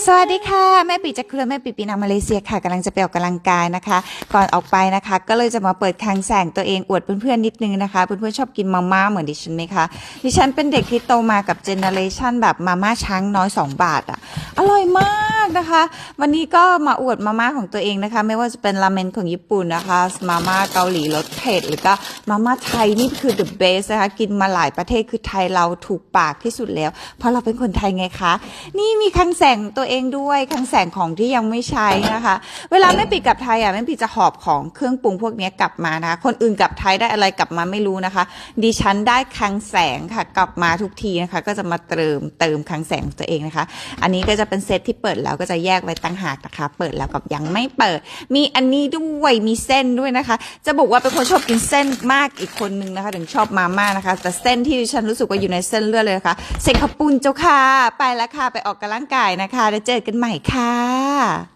สวัสดีค่ะ แม่ปีจากเครือแม่ปีปีนังมาเลเซียค่ะกำลังจะไปออกกำลังกายนะคะ ก่อนออกไปนะคะ ก็เลยจะมาเปิดคางแสงตัวเองอวดเพื่อนๆนิดนึงนะคะ เพื่อนๆชอบกินมาม่าเหมือนดิฉันไหมคะดิฉันเป็นเด็กที่โตมากับเจเนอเรชันแบบมาม่าช้างน้อย 2 บาทอะ อร่อยมาก นะคะ วันนี้ก็มาอวดมาม่าของตัวเองนะคะ ไม่ว่าจะเป็นราเมนของญี่ปุ่นนะคะ มาม่าเกาหลีรสเผ็ดหรือก็มาม่าไทยนี่คือ the best นะคะ กินมาหลายประเทศคือไทยเราถูกปากที่สุดแล้ว เพราะเราเป็นคนไทยไงคะ นี่มีคังแสงตัวเองด้วยคังแสงของที่ยังไม่ใช้นะคะ เวลาแม่ปีกลับไทยอะแม่ปีจะหอบของเครื่องปรุงพวกนี้กลับมานะคะ คนอื่นกลับไทยได้อะไรกลับมาไม่รู้นะคะ ดิฉันได้คังแสงค่ะ กลับมาทุกทีนะคะ ก็จะมาเติมเติมคังแสงตัวเองนะคะ อันนี้ก็จะเป็นเซตที่เปิดแล้วก็จะแยกไว้ตั้งหากนะคะ เปิดแล้วกับยังไม่เปิด มีอันนี้ด้วยมีเส้นด้วยนะคะ จะบอกว่าเป็นคนชอบกินเส้นมากอีกคนนึงนะคะ ถึงชอบมาม่านะคะ แต่เส้นที่ฉันรู้สึกว่าอยู่ในเส้นเลือดเลยนะคะเส้นข้าปุ้นเจ้าค่ะไปแล้วค่ะไปออกกำลังกายนะคะแล้วเจอกันใหม่ค่ะ